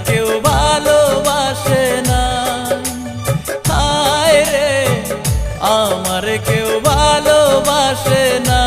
কেউ ভালোবাসে না। হায় রে আমার কেউ ভালোবাসে না।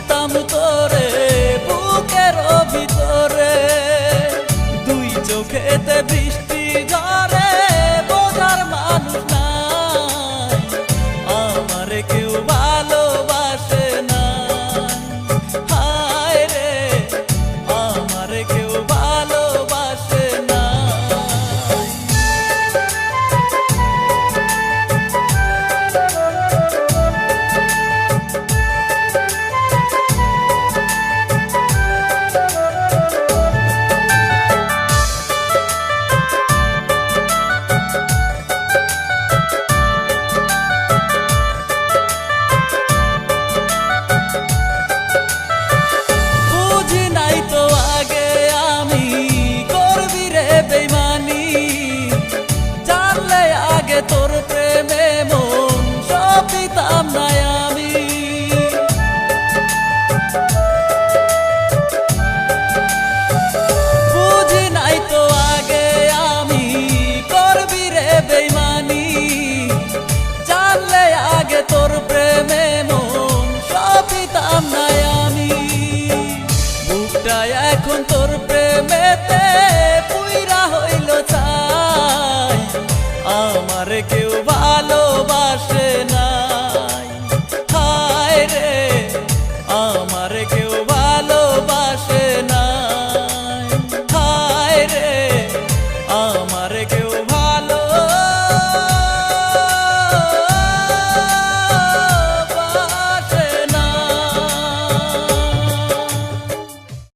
ಪಿತಾಮೃತ